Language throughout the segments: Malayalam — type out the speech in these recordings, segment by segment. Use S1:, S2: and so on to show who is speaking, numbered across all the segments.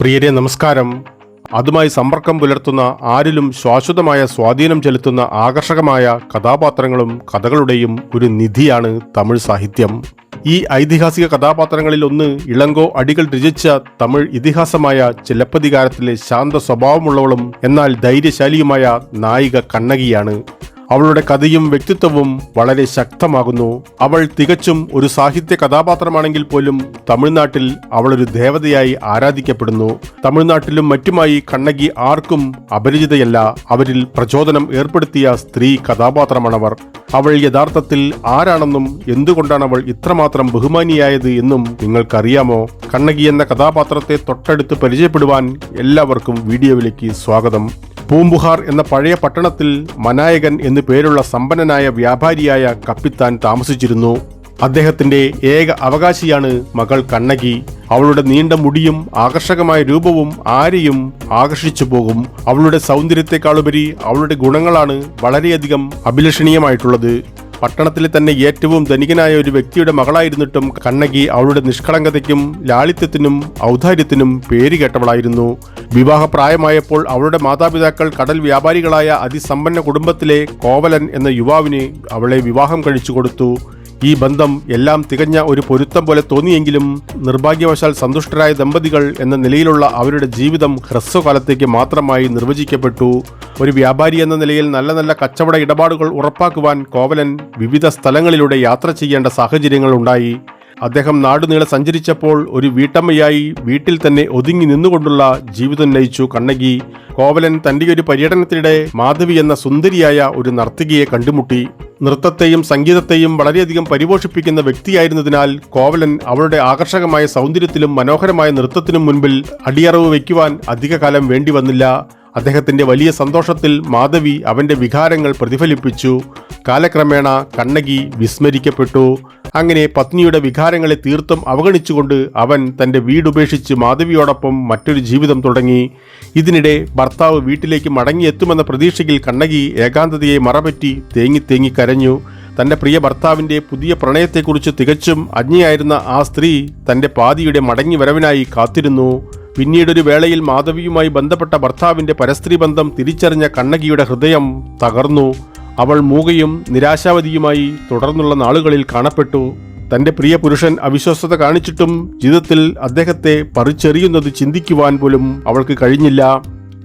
S1: പ്രിയരെ നമസ്കാരം. അതുമായി സമ്പർക്കം പുലർത്തുന്ന ആരിലും ശാശ്വതമായ സ്വാധീനം ചെലുത്തുന്ന ആകർഷകമായ കഥാപാത്രങ്ങളും കഥകളുടെയും ഒരു നിധിയാണ് തമിഴ് സാഹിത്യം. ഈ ഐതിഹാസിക കഥാപാത്രങ്ങളിൽ ഒന്ന് ഇളങ്കോ അടികൾ രചിച്ച തമിഴ് ഇതിഹാസമായ ചിലപ്പതികാരത്തിലെ ശാന്ത സ്വഭാവമുള്ളവളും എന്നാൽ ധൈര്യശാലിയുമായ നായിക കണ്ണകിയാണ്. അവളുടെ കഥയും വ്യക്തിത്വവും വളരെ ശക്തമാകുന്നു. അവൾ തികച്ചും ഒരു സാഹിത്യ കഥാപാത്രമാണെങ്കിൽ പോലും തമിഴ്നാട്ടിൽ അവളൊരു ദേവതയായി ആരാധിക്കപ്പെടുന്നു. തമിഴ്നാട്ടിലും മറ്റുമായി കണ്ണകി ആർക്കും അപരിചിതയല്ല. അവരിൽ പ്രചോദനം ഏർപ്പെടുത്തിയ സ്ത്രീ കഥാപാത്രമാണവർ. അവൾ യഥാർത്ഥത്തിൽ ആരാണെന്നും എന്തുകൊണ്ടാണ് അവൾ ഇത്രമാത്രം ബഹുമാനിയായത് എന്നും നിങ്ങൾക്കറിയാമോ? കണ്ണകി എന്ന കഥാപാത്രത്തെ തൊട്ടടുത്ത് പരിചയപ്പെടുവാൻ എല്ലാവർക്കും വീഡിയോയിലേക്ക് സ്വാഗതം. പൂമ്പുഹാർ എന്ന പഴയ പട്ടണത്തിൽ മനായകൻ എന്നു പേരുള്ള സമ്പന്നനായ വ്യാപാരിയായ കപ്പിത്താൻ താമസിച്ചിരുന്നു. അദ്ദേഹത്തിന്റെ ഏക അവകാശിയാണ് മകൾ കണ്ണകി. അവളുടെ നീണ്ട മുടിയും ആകർഷകമായ രൂപവും ആരെയും ആകർഷിച്ചു പോകും. അവളുടെ സൗന്ദര്യത്തെക്കാളുപരി അവളുടെ ഗുണങ്ങളാണ് വളരെയധികം അഭിലഷണീയമായിട്ടുള്ളത്. പട്ടണത്തിലെ തന്നെ ഏറ്റവും ധനികനായ ഒരു വ്യക്തിയുടെ മകളായിരുന്നിട്ടും കണ്ണകി അവളുടെ നിഷ്കളങ്കതയ്ക്കും ലാളിത്യത്തിനും ഔദാര്യത്തിനും പേരുകേട്ടവളായിരുന്നു വിവാഹപ്രായമായപ്പോൾ അവളുടെ മാതാപിതാക്കൾ കടൽ വ്യാപാരികളായ അതിസമ്പന്ന കുടുംബത്തിലെ കോവലൻ എന്ന യുവാവിന് അവളെ വിവാഹം കഴിച്ചു കൊടുത്തു. ഈ ബന്ധം എല്ലാം തികഞ്ഞ ഒരു പൊരുത്തം പോലെ തോന്നിയെങ്കിലും നിർഭാഗ്യവശാൽ സന്തുഷ്ടരായ ദമ്പതികൾ എന്ന നിലയിലുള്ള അവരുടെ ജീവിതം ഹ്രസ്വകാലത്തേക്ക് മാത്രമായി നിർവചിക്കപ്പെട്ടു. ഒരു വ്യാപാരി എന്ന നിലയിൽ നല്ല നല്ല കച്ചവട ഇടപാടുകൾ ഉറപ്പാക്കുവാൻ കോവലൻ വിവിധ സ്ഥലങ്ങളിലൂടെ യാത്ര ചെയ്യേണ്ട സാഹചര്യങ്ങൾ ഉണ്ടായി. അദ്ദേഹം നാടുനീളെ സഞ്ചരിച്ചപ്പോൾ ഒരു വീട്ടമ്മയായി വീട്ടിൽ തന്നെ ഒതുങ്ങി നിന്നുകൊണ്ടുള്ള ജീവിതം നയിച്ചു കണ്ണകി. കോവലൻ തന്റെ ഒരു പര്യടനത്തിനിടെ മാധവി എന്ന സുന്ദരിയായ ഒരു നർത്തകിയെ കണ്ടുമുട്ടി. നൃത്തത്തെയും സംഗീതത്തെയും വളരെയധികം പരിപോഷിപ്പിക്കുന്ന വ്യക്തിയായിരുന്നതിനാൽ കോവലൻ അവളുടെ ആകർഷകമായ സൗന്ദര്യത്തിലും മനോഹരമായ നൃത്തത്തിനും മുൻപിൽ അടിയറവ് വയ്ക്കുവാൻ അധികകാലം വേണ്ടി വന്നില്ല. അദ്ദേഹത്തിന്റെ വലിയ സന്തോഷത്തിൽ മാധവി അവന്റെ വികാരങ്ങൾ പ്രതിഫലിപ്പിച്ചു. കാലക്രമേണ കണ്ണകി വിസ്മരിക്കപ്പെട്ടു. അങ്ങനെ പത്നിയുടെ വികാരങ്ങളെ തീർത്തും അവഗണിച്ചുകൊണ്ട് അവൻ തന്റെ വീടുപേക്ഷിച്ച് മാധവിയോടൊപ്പം മറ്റൊരു ജീവിതം തുടങ്ങി. ഇതിനിടെ ഭർത്താവ് വീട്ടിലേക്ക് മടങ്ങിയെത്തുമെന്ന പ്രതീക്ഷയിൽ കണ്ണകി ഏകാന്തതയെ മറപറ്റി തേങ്ങി തേങ്ങി കരഞ്ഞു. തന്റെ പ്രിയ ഭർത്താവിന്റെ പുതിയ പ്രണയത്തെക്കുറിച്ച് തികച്ചും അജ്ഞയായിരുന്ന ആ സ്ത്രീ തന്റെ പാതിയുടെ മടങ്ങി വരവിനായി കാത്തിരുന്നു. പിന്നീടൊരു വേളയിൽ മാധവിയുമായി ബന്ധപ്പെട്ട ഭർത്താവിന്റെ പരസ്ത്രീ ബന്ധം തിരിച്ചറിഞ്ഞ കണ്ണകിയുടെ ഹൃദയം തകർന്നു. അവൾ മൂകയും നിരാശാവതിയുമായി തുടർന്നുള്ള നാളുകളിൽ കാണപ്പെട്ടു. തന്റെ പ്രിയ പുരുഷൻ അവിശ്വസ്തത കാണിച്ചിട്ടും ജീവിതത്തിൽ അദ്ദേഹത്തെ പറിച്ചെറിയുന്നത് ചിന്തിക്കുവാൻ പോലും അവൾക്ക് കഴിഞ്ഞില്ല.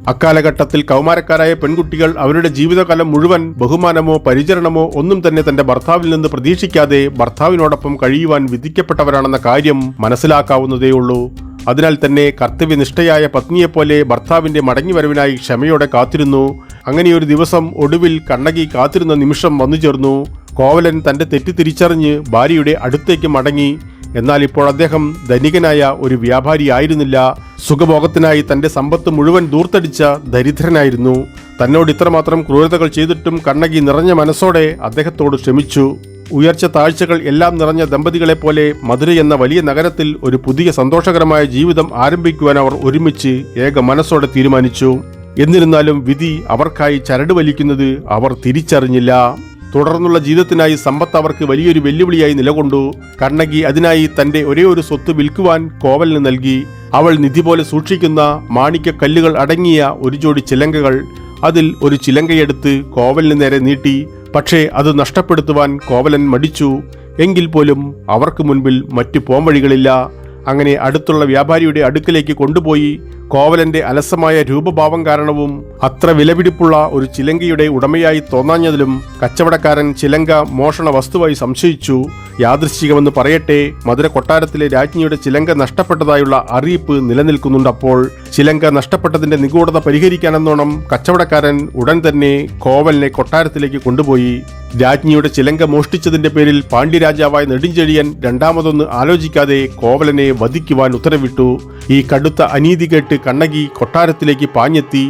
S1: അക്കാലഘട്ടത്തിൽ കൗമാരക്കാരായ പെൺകുട്ടികൾ അവരുടെ ജീവിതകാലം മുഴുവൻ ബഹുമാനമോ പരിചരണമോ ഒന്നും തന്നെ തന്റെ ഭർത്താവിൽ നിന്ന് പ്രതീക്ഷിക്കാതെ ഭർത്താവിനോടൊപ്പം കഴിയുവാൻ വിധിക്കപ്പെട്ടവരാണെന്ന കാര്യം മനസ്സിലാക്കാവുന്നതേയുള്ളൂ. അതിനാൽ തന്നെ കർത്തവ്യനിഷ്ഠയായ പത്നിയെപ്പോലെ ഭർത്താവിന്റെ മടങ്ങിവരവിനായി ക്ഷമയോടെ കാത്തിരുന്നു. അങ്ങനെയൊരു ദിവസം ഒടുവിൽ കണ്ണകി കാത്തിരുന്ന നിമിഷം വന്നു ചേർന്നു. കോവലൻ തന്റെ തെറ്റ് തിരിച്ചറിഞ്ഞ് ഭാര്യയുടെ അടുത്തേക്ക് മടങ്ങി. എന്നാൽ ഇപ്പോൾ അദ്ദേഹം ധനികനായ ഒരു വ്യാപാരി ആയിരുന്നില്ല. സുഖഭോഗത്തിനായി തന്റെ സമ്പത്ത് മുഴുവൻ ദൂർത്തടിച്ച ദരിദ്രനായിരുന്നു. തന്നോട് ഇത്രമാത്രം ക്രൂരതകൾ ചെയ്തിട്ടും കണ്ണകി നിറഞ്ഞ മനസ്സോടെ അദ്ദേഹത്തോട് ക്ഷമിച്ചു. ഉയർച്ച താഴ്ചകൾ എല്ലാം നിറഞ്ഞ ദമ്പതികളെ പോലെ മധുര എന്ന വലിയ നഗരത്തിൽ ഒരു പുതിയ സന്തോഷകരമായ ജീവിതം ആരംഭിക്കുവാൻ അവർ ഒരുമിച്ച് ഏക മനസ്സോടെ തീരുമാനിച്ചു. എന്നിരുന്നാലും വിധി അവർക്കായി ചരട് വലിക്കുന്നത് അവർ തിരിച്ചറിഞ്ഞില്ല. തുടർന്നുള്ള ജീവിതത്തിനായി സമ്പത്ത് അവർക്ക് വലിയൊരു വെല്ലുവിളിയായി നിലകൊണ്ടു. കണ്ണകി അതിനായി തന്റെ ഒരേ ഒരു സ്വത്ത് വിൽക്കുവാൻ കോവലിന് നൽകി. അവൾ നിധി പോലെ സൂക്ഷിക്കുന്ന മാണിക്യ കല്ലുകൾ അടങ്ങിയ ഒരു ജോഡി ചിലങ്കകൾ അതിൽ ഒരു ചിലങ്കയെടുത്ത് കോവലിന് നേരെ നീട്ടി. പക്ഷേ അത് നഷ്ടപ്പെടുത്തുവാൻ കോവലൻ മടിച്ചു. എങ്കിൽ പോലും അവർക്ക് മുൻപിൽ മറ്റു പോംവഴികളില്ല. അങ്ങനെ അടുത്തുള്ള വ്യാപാരിയുടെ അടുക്കിലേക്ക് കൊണ്ടുപോയി കോവലന്റെ അലസമായ രൂപഭാവം കാരണവും അത്ര വിലപിടിപ്പുള്ള ഒരു ചിലങ്കയുടെ ഉടമയായി തോന്നാഞ്ഞതിലും കച്ചവടക്കാരൻ ചിലങ്ക മോഷണ വസ്തുവായി സംശയിച്ചു. യാദൃശ്ചികമെന്ന് പറയട്ടെ മധുര കൊട്ടാരത്തിലെ രാജ്ഞിയുടെ ചിലങ്ക നഷ്ടപ്പെട്ടതായുള്ള അറിയിപ്പ് നിലനിൽക്കുന്നുണ്ടപ്പോൾ ചിലങ്ക നഷ്ടപ്പെട്ടതിന്റെ നിഗൂഢത പരിഹരിക്കാനെന്നോണം കച്ചവടക്കാരൻ ഉടൻ തന്നെ കോവലിനെ കൊട്ടാരത്തിലേക്ക് കൊണ്ടുപോയി. രാജ്ഞിയുടെ ചിലങ്ക മോഷ്ടിച്ചതിന്റെ പേരിൽ പാണ്ഡ്യരാജാവായ നെടുഞ്ചെഴിയൻ രണ്ടാമതൊന്ന് ആലോചിക്കാതെ കോവലനെ വധിക്കുവാൻ ഉത്തരവിട്ടു. ഈ കടുത്ത അനീതി കേട്ട് കണ്ണകി കൊട്ടാരത്തിലേക്ക് പാഞ്ഞെത്തി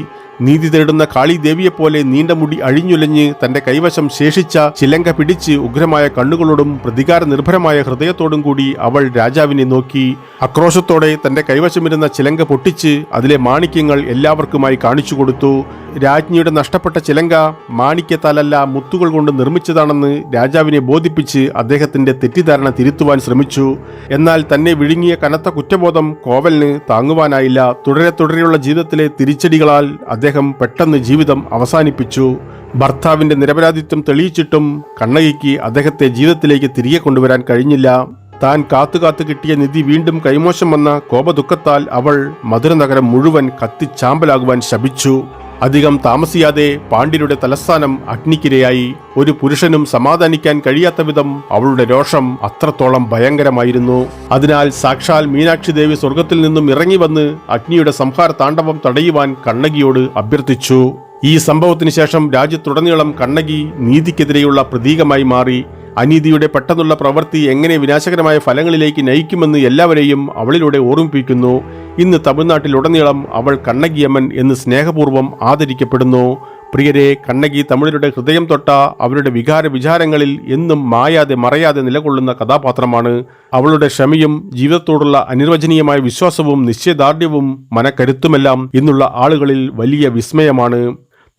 S1: നീതി തേടുന്ന കാളിദേവിയെപ്പോലെ നീണ്ട മുടി അഴിഞ്ഞുലഞ്ഞ് തന്റെ കൈവശം ശേഷിച്ച ചിലങ്ക പിടിച്ച് ഉഗ്രമായ കണ്ണുകളോടും പ്രതികാര നിർഭരമായ ഹൃദയത്തോടും കൂടി അവൾ രാജാവിനെ നോക്കി അക്രോശത്തോടെ തന്റെ കൈവശമിരുന്ന ചിലങ്ക പൊട്ടിച്ച് അതിലെ മാണിക്യങ്ങൾ എല്ലാവർക്കുമായി കാണിച്ചു കൊടുത്തു. രാജ്ഞിയുടെ നഷ്ടപ്പെട്ട ചിലങ്ക മാണിക്യത്താലല്ല മുത്തുകൾ കൊണ്ട് നിർമ്മിച്ചതാണെന്ന് രാജാവിനെ ബോധിപ്പിച്ച് അദ്ദേഹത്തിന്റെ തെറ്റിദ്ധാരണ തിരുത്തുവാൻ ശ്രമിച്ചു. എന്നാൽ തന്നെ വിഴുങ്ങിയ കനത്ത കുറ്റബോധം കോവലിന് താങ്ങുവാനായില്ല. തുടരെ തുടരെയുള്ള ജീവിതത്തിലെ തിരിച്ചടികളാൽ അദ്ദേഹം പെട്ടെന്ന് ജീവിതം അവസാനിപ്പിച്ചു. ഭർത്താവിന്റെ നിരപരാധിത്വം തെളിയിച്ചിട്ടും കണ്ണകിക്ക് അദ്ദേഹത്തെ ജീവിതത്തിലേക്ക് തിരികെ കൊണ്ടുവരാൻ കഴിഞ്ഞില്ല. താൻ കാത്തുകാത്തു കിട്ടിയ നിധി വീണ്ടും കൈമോശം വന്ന കോപദുഃഖത്താൽ അവൾ മധുര നഗരം മുഴുവൻ കത്തിച്ചാമ്പലാകുവാൻ ശപിച്ചു. അധികം താമസിയാതെ പാണ്ഡ്യരുടെ തലസ്ഥാനം അഗ്നിക്കിരയായി ഒരു പുരുഷനും സമാധാനിക്കാൻ കഴിയാത്ത വിധം അവളുടെ രോഷം അത്രത്തോളം ഭയങ്കരമായിരുന്നു. അതിനാൽ സാക്ഷാൽ മീനാക്ഷി ദേവി സ്വർഗത്തിൽ നിന്നും ഇറങ്ങി വന്ന് അഗ്നിയുടെ സംഹാര താണ്ഡവം തടയുവാൻ കണ്ണകിയോട് അഭ്യർത്ഥിച്ചു. ഈ സംഭവത്തിന് ശേഷം രാജ്യത്തുടനീളം കണ്ണകി നീതിക്കെതിരെയുള്ള പ്രതീകമായി മാറി. അനീതിയുടെ പെട്ടെന്നുള്ള പ്രവൃത്തി എങ്ങനെ വിനാശകരമായ ഫലങ്ങളിലേക്ക് നയിക്കുമെന്ന് എല്ലാവരെയും അവളിലൂടെ ഓർമ്മിപ്പിക്കുന്നു. ഇന്ന് തമിഴ്നാട്ടിലുടനീളം അവൾ കണ്ണകിയമ്മൻ എന്ന് സ്നേഹപൂർവം ആദരിക്കപ്പെടുന്നു. പ്രിയരെ കണ്ണകി തമിഴരുടെ ഹൃദയം തൊട്ട അവരുടെ വികാര വിചാരങ്ങളിൽ എന്നും മായാതെ മറയാതെ നിലകൊള്ളുന്ന കഥാപാത്രമാണ്. അവളുടെ ക്ഷമയും ജീവിതത്തോടുള്ള അനിർവചനീയമായ വിശ്വാസവും നിശ്ചയദാർഢ്യവും മനക്കരുത്തുമെല്ലാം ഇന്നുള്ള ആളുകളിൽ വലിയ വിസ്മയമാണ്.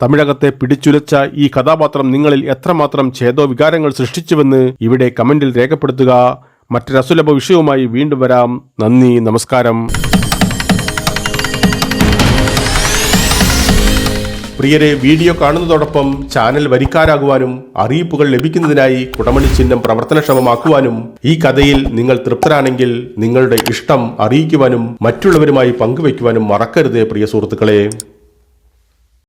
S1: തമിഴകത്തെ പിടിച്ചുലച്ച ഈ കഥാപാത്രം നിങ്ങളിൽ എത്രമാത്രം ഛേദോ വികാരങ്ങൾ സൃഷ്ടിച്ചുവെന്ന് ഇവിടെ കമന്റിൽ രേഖപ്പെടുത്തുക. മറ്റൊരസുലഭ വിഷയവുമായി വീണ്ടും വരാം. നന്ദി നമസ്കാരം. പ്രിയരെ വീഡിയോ കാണുന്നതോടൊപ്പം ചാനൽ വരിക്കാരാകുവാനും അറിയിപ്പുകൾ ലഭിക്കുന്നതിനായി കുടമണി ചിഹ്നം പ്രവർത്തനക്ഷമമാക്കുവാനും ഈ കഥയിൽ നിങ്ങൾ തൃപ്തരാണെങ്കിൽ നിങ്ങളുടെ ഇഷ്ടം അറിയിക്കുവാനും മറ്റുള്ളവരുമായി പങ്കുവയ്ക്കുവാനും മറക്കരുത് പ്രിയ സുഹൃത്തുക്കളെ.